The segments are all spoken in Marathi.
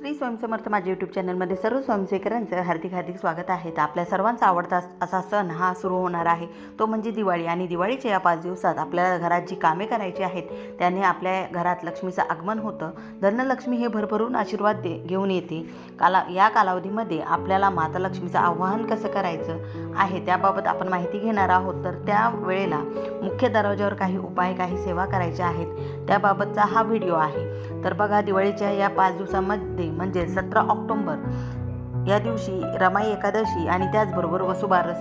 श्री स्वयंसमर्थ माझ्या यूट्यूब चॅनलमध्ये सर्व स्वयंसेवकरांचं हार्दिक हार्दिक स्वागत आहे. तर आपल्या सर्वांचा आवडता असा सण हा सुरू होणार आहे. तो म्हणजे दिवाळी आणि दिवाळीच्या या पाच दिवसात आपल्या घरात जी कामे करायची आहेत त्याने आपल्या घरात लक्ष्मीचं आगमन होतं. धनलक्ष्मी हे भरभरून आशीर्वाद दे घेऊन येते. काला या कालावधीमध्ये आपल्याला माता लक्ष्मीचं आवाहन कसं करायचं आहे त्याबाबत आपण माहिती घेणार आहोत. तर त्या वेळेला मुख्य दरवाजावर काही उपाय काही सेवा करायच्या आहेत. त्याबाबतचा हा व्हिडिओ आहे. तर बघा दिवाळीच्या या पाच दिवसामध्ये म्हणजे सतरा ऑक्टोंबर या दिवशी रमाई एकादशी आणि त्याचबरोबर वसुबारस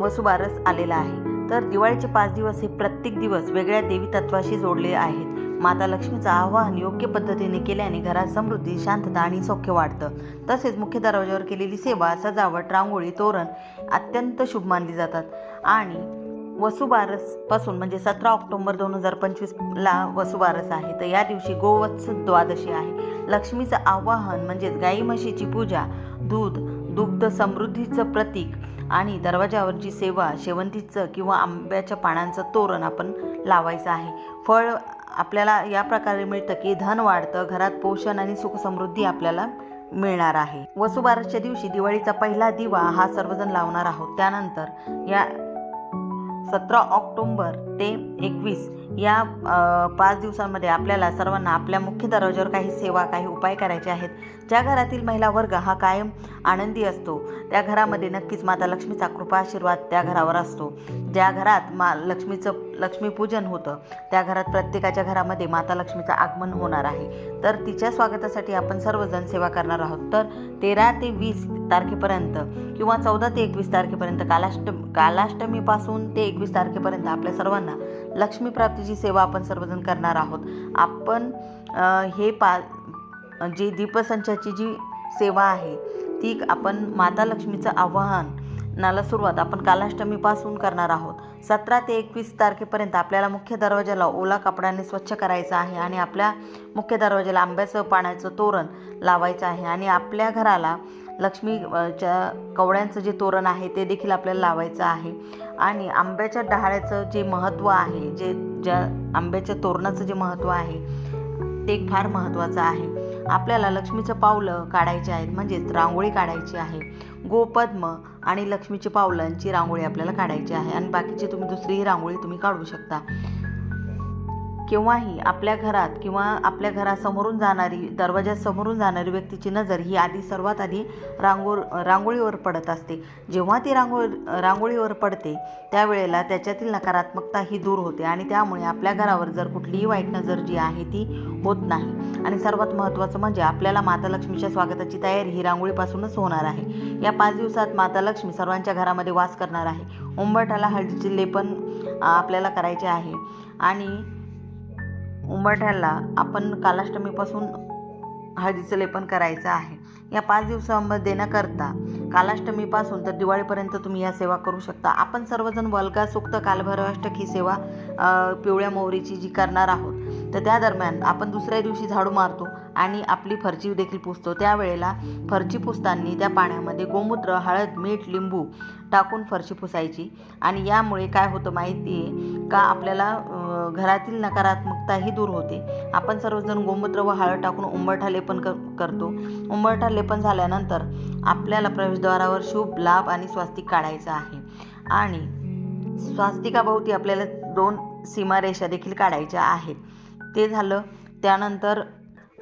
वसुबारस आलेला आहे. तर दिवाळीचे पाच दिवस हे प्रत्येक दिवस वेगळ्या देवी तत्वाशी जोडले आहेत. माता लक्ष्मीचं आवाहन योग्य पद्धतीने केल्याने घरात समृद्धी शांतता आणि सौख्य वाढतं. तसेच मुख्य दरवाजावर केलेली सेवा सजावट रांगोळी तोरण अत्यंत शुभ मानली जातात. आणि वसुबारसपासून म्हणजे सतरा ऑक्टोबर दोन हजार पंचवीसला वसुबारस आहे. तर या दिवशी गोवत्स द्वादशी आहे. लक्ष्मीचं आवाहन म्हणजेच गाई म्हशीची पूजा दूध दुग्ध समृद्धीचं प्रतीक आणि दरवाजावरची सेवा शेवंतीचं किंवा आंब्याच्या पानांचं तोरण आपण लावायचं आहे. फळ आपल्याला या प्रकारे मिळतं की धन वाढतं घरात पोषण आणि सुखसमृद्धी आपल्याला मिळणार आहे. वसुबारसच्या दिवशी दिवाळीचा पहिला दिवा हा सर्वजण लावणार आहोत. त्यानंतर या सतरा ऑक्टोंबर. ते एकवीस. या पाच दिवसांमध्ये आपल्याला सर्वांना आपल्या मुख्य दरवाजावर काही सेवा काही उपाय करायचे आहेत. ज्या घरातील महिला वर्ग हा कायम आनंदी असतो त्या घरामध्ये नक्कीच माता लक्ष्मीचा कृपा आशीर्वाद त्या घरावर असतो. ज्या घरात मा लक्ष्मीचं लक्ष्मीपूजन होतं त्या घरात प्रत्येकाच्या घरामध्ये माता लक्ष्मीचं आगमन होणार आहे. तर तिच्या स्वागतासाठी आपण सर्वजण सेवा करणार आहोत. तर तेरा ते वीस तारखेपर्यंत किंवा चौदा ते एकवीस तारखेपर्यंत कालाष्ट कालाष्टमीपासून ते एकवीस तारखेपर्यंत आपल्या सर्वांना लक्ष्मी प्राप्तीची सेवा आपण सर्वजण करणार आहोत. आपण हे पा जी दीपसंचाची जी सेवा आहे ती आपण माता लक्ष्मीचं आवाहन नाला सुरुवात आपण कालाष्टमीपासून करणार आहोत. सतरा ते एकवीस तारखेपर्यंत आपल्याला मुख्य दरवाजाला ओला कपड्याने स्वच्छ करायचं आहे आणि आपल्या मुख्य दरवाजाला आंब्याचं पाण्याचं तोरण लावायचं आहे आणि आपल्या घराला लक्ष्मीच्या कवड्यांचं जे तोरण आहे ते देखील आपल्याला लावायचं आहे. आणि आंब्याच्या डहाळ्याचं जे महत्त्व आहे जे ज्या आंब्याच्या तोरणाचं जे महत्त्व आहे ते फार महत्त्वाचं आहे. आपल्याला लक्ष्मीचं पावलं काढायचे आहेत म्हणजेच रांगोळी काढायची आहे. गोपद्म आणि लक्ष्मीची पावलांची रांगोळी आपल्याला काढायची आहे. आणि बाकीची तुम्ही दुसरीही रांगोळी तुम्ही काढू शकता. केव्हाही आपल्या घरात किंवा आपल्या घरासमोरून जाणारी दरवाजासमोरून जाणारी व्यक्तीची नजर ही आधी सर्वात आधी रांगोळ रांगोळीवर पडत असते. जेव्हा ती रांगोळ रांगोळीवर पडते त्यावेळेला त्याच्यातील नकारात्मकता ही दूर होते आणि त्यामुळे आपल्या घरावर जर कुठलीही वाईट नजर जी आहे ती होत नाही. आणि सर्वात महत्त्वाचं म्हणजे आपल्याला माता लक्ष्मीच्या स्वागताची तयारी ही रांगोळीपासूनच होणार आहे. या पाच दिवसात माता लक्ष्मी सर्वांच्या घरामध्ये वास करणार आहे. उंबरठाला हळदीचे लेपन आपल्याला करायचे आहे. आणि उंबरठ्याला आपण कालाष्टमीपासून हळदीचं लेपन करायचं आहे. या पाच दिवसांमध्ये न करता कालाष्टमीपासून तर दिवाळीपर्यंत तुम्ही या सेवा करू शकता. आपण सर्वजण वल्गा सुक्त कालभैरवाष्टक ही सेवा पिवळ्या मोहरीची जी करणार आहोत तर त्या दरम्यान आपण दुसऱ्या दिवशी झाडू मारतो आणि आपली फरची देखील पुसतो. त्यावेळेला फरची पुसताना त्या पाण्यामध्ये गोमूत्र हळद मीठ लिंबू टाकून फरशी पुसायची. आणि यामुळे काय होतं माहिती आहे का? आपल्याला घरातील नकारात्मकताही दूर होते. आपण सर्वजण गोमूत्र व हळद टाकून उंबरठा लेपन क करतो. उंबरठा लेपन झाल्यानंतर आपल्याला प्रवेशद्वारावर शुभ लाभ आणि स्वास्तिक काढायचं आहे. आणि स्वास्तिकाभोवती आपल्याला दोन सीमारेषा देखील काढायच्या आहेत. ते झालं त्यानंतर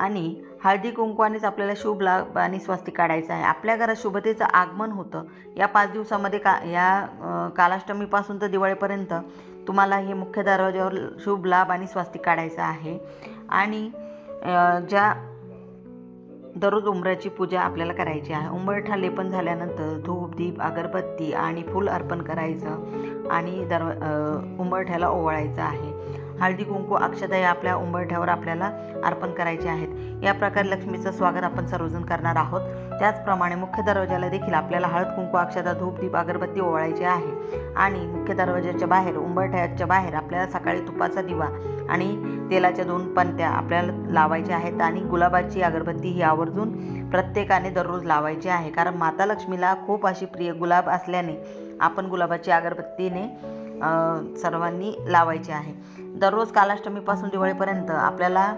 आणि हळदी कुंकवानेच आपल्याला शुभ लाभ आणि स्वास्तिक काढायचं आहे. आपल्या घरात शुभतेचं आगमन होतं. या पाच दिवसामध्ये का या कालाष्टमीपासून तर दिवाळीपर्यंत तुम्हाला हे मुख्य दरवाज्यावर शुभ लाभ आणि स्वास्तिक काढायचं आहे. आणि ज्या दररोज उंबऱ्याची पूजा आपल्याला करायची आहे. उंबरठा लेपन झाल्यानंतर धूप दीप अगरबत्ती आणि फूल अर्पण करायचं आणि दर उंबरठ्याला ओवाळायचं आहे. हळदी कुंकू अक्षता या आपल्या उंबरठ्यावर आपल्याला अर्पण करायचे आहेत. या प्रकारे लक्ष्मीचं स्वागत आपण सर्वजण करणार आहोत. त्याचप्रमाणे मुख्य दरवाजाला देखील आपल्याला हळद कुंकू अक्षदा धूप दीप अगरबत्ती ओवाळायची आहे. आणि मुख्य दरवाजाच्या बाहेर उंबरठ्याच्या बाहेर आपल्याला सकाळी तुपाचा दिवा आणि तेलाच्या दोन पंत्या आपल्याला लावायच्या आहेत आणि गुलाबाची अगरबत्ती ही आवर्जून प्रत्येकाने दररोज लावायची आहे. कारण माता लक्ष्मीला खूप अशी प्रिय गुलाब असल्याने आपण गुलाबाची अगरबत्तीने सर्वांनी लावायची आहे. दररोज कालाष्टमीपासून दिवाळीपर्यंत आपल्याला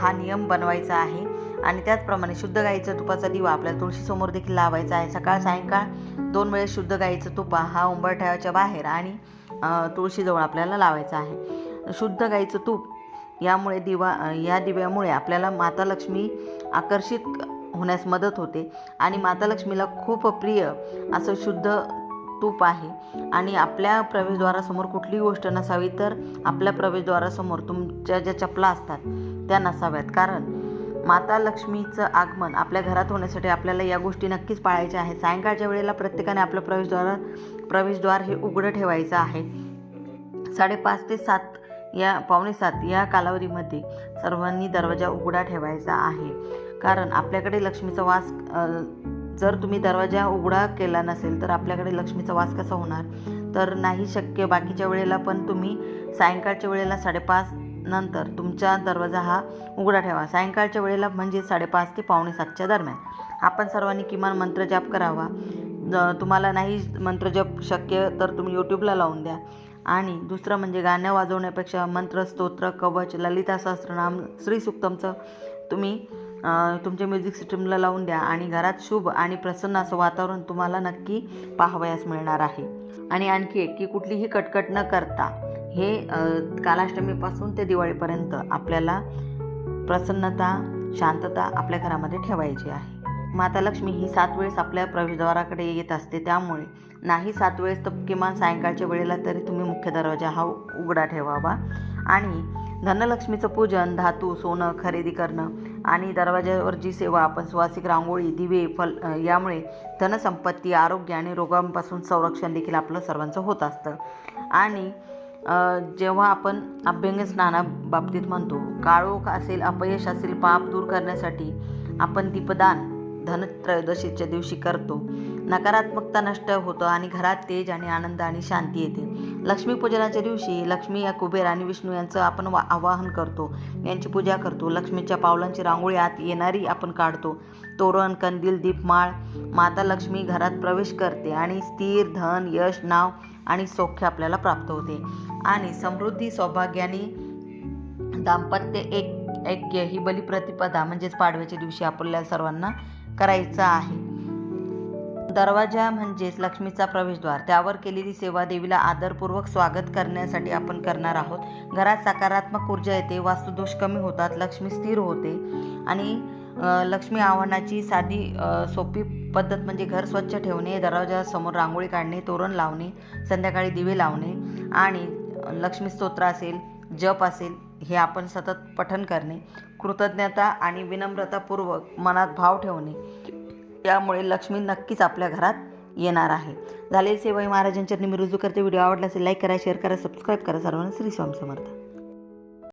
हा नियम बनवायचा आहे. आणि त्याचप्रमाणे शुद्ध गाईचं तुपाचा दिवा आपल्याला तुळशीसमोर देखील लावायचा आहे. सकाळ सायंकाळ दोन वेळेस शुद्ध गाईचं तुपा हा उंबरठ्याच्या बाहेर आणि तुळशीजवळ आपल्याला लावायचा आहे. शुद्ध गाईचं तूप यामुळे दिवा या दिव्यामुळे आपल्याला माता लक्ष्मी आकर्षित होण्यास मदत होते. आणि माता लक्ष्मीला खूप प्रिय असं शुद्ध तूप आहे. आणि आपल्या प्रवेशद्वारासमोर कुठलीही गोष्ट नसावी तर आपल्या प्रवेशद्वारासमोर तुमच्या ज्या चपला असतात त्या नसाव्यात. कारण माता लक्ष्मीचं आगमन आपल्या घरात होण्यासाठी आपल्याला या गोष्टी नक्कीच पाळायच्या आहेत. सायंकाळच्या वेळेला प्रत्येकाने आपलं प्रवेशद्वार प्रवेशद्वार हे उघडं ठेवायचं आहे. साडेपाच ते सात या पावणे सात या कालावधीमध्ये सर्वांनी दरवाजा उघडा ठेवायचा आहे. कारण आपल्याकडे लक्ष्मीचा वास जर तुम्ही दरवाजा उघडा केला नसेल तर आपल्याकडे लक्ष्मीचा वास कसा होणार? तर नाही शक्य. बाकीच्या वेळेला पण तुम्ही सायंकाळच्या वेळेला साडेपाच नंतर तुमचा दरवाजा हा उघडा ठेवा. सायंकाळच्या वेळेला म्हणजे साडेपाच ते पावणे सातच्या दरम्यान. आपण सर्वांनी किमान मंत्र जाप करावा. तुम्हाला नाही मंत्र जप शक्य तर तुम्ही यूट्यूबला लावून द्या. आणि दुसरं म्हणजे गाणं वाजवण्यापेक्षा मंत्र स्तोत्र कवच ललिता सहस्रनाम श्रीसुक्तमचं तुम्ही तुमच्या म्युझिक सिस्टमला लावून द्या आणि घरात शुभ आणि प्रसन्न असं वातावरण तुम्हाला नक्की पाहावयास मिळणार आहे. आणि आणखी एक की कुठलीही कटकट न करता हे कालाष्टमीपासून ते दिवाळीपर्यंत आपल्याला प्रसन्नता शांतता आपल्या घरामध्ये ठेवायची आहे. माता लक्ष्मी ही सात वेळेस आपल्या प्रवेशद्वाराकडे येत असते. त्यामुळे नाही सात वेळेस तर किमान सायंकाळच्या वेळेला तरी तुम्ही मुख्य दरवाजा हा उघडा ठेवावा. आणि धनलक्ष्मीचं पूजन धातू सोनं खरेदी करणं आणि दरवाज्यावर जी सेवा आपण सुवासिक रांगोळी दिवे फल यामुळे धनसंपत्ती आरोग्य आणि रोगांपासून संरक्षण देखील आपलं सर्वांचं होत असतं. आणि जेव्हा आपण अभ्यंग स्नानाबाबतीत म्हणतो काळोख असेल अपयश असेल पाप दूर करण्यासाठी आपण दीपदान धनत्रयोदशीच्या दिवशी करतो. नकारात्मकता नष्ट होतं आणि घरात तेज आणि आनंद आणि शांती येते. लक्ष्मीपूजनाच्या दिवशी लक्ष्मी या कुबेर आणि विष्णू यांचं आपण वा आवाहन करतो. यांची पूजा करतो. लक्ष्मीच्या पावलांची रांगोळी आत येणारी आपण काढतो. तोरण कंदील दीपमाळ माता लक्ष्मी घरात प्रवेश करते आणि स्थिर धन यश नाव आणि सौख्य आपल्याला प्राप्त होते. आणि समृद्धी सौभाग्याने दाम्पत्य एक ऐक्य ही बलिप्रतिपदा म्हणजेच पाडव्याच्या दिवशी आपल्याला सर्वांना करायचं आहे. दरवाजा म्हणजेच लक्ष्मीचा प्रवेशद्वार. त्यावर केलेली सेवा देवीला आदरपूर्वक स्वागत करण्यासाठी आपण करणार आहोत. घरात सकारात्मक ऊर्जा येते वास्तुदोष कमी होतात लक्ष्मी स्थिर होते आणि लक्ष्मी आव्हानाची साधी सोपी पद्धत म्हणजे घर स्वच्छ ठेवणे दरवाजासमोर रांगोळी काढणे तोरण लावणे संध्याकाळी दिवे लावणे आणि लक्ष्मी स्तोत्र असेल जप असेल हे आपण सतत पठन करणे. कृतज्ञता आणि विनम्रतापूर्वक मनात भाव ठेवणे. त्यामुळे लक्ष्मी नक्कीच आपल्या घरात येणार आहे. झालेली सेवा महाराजांच्या मी रुजू करते. व्हिडिओ आवडला असेल लाईक करा शेअर करा सबस्क्राईब करा. सर्वांना श्री स्वामी समर्थ.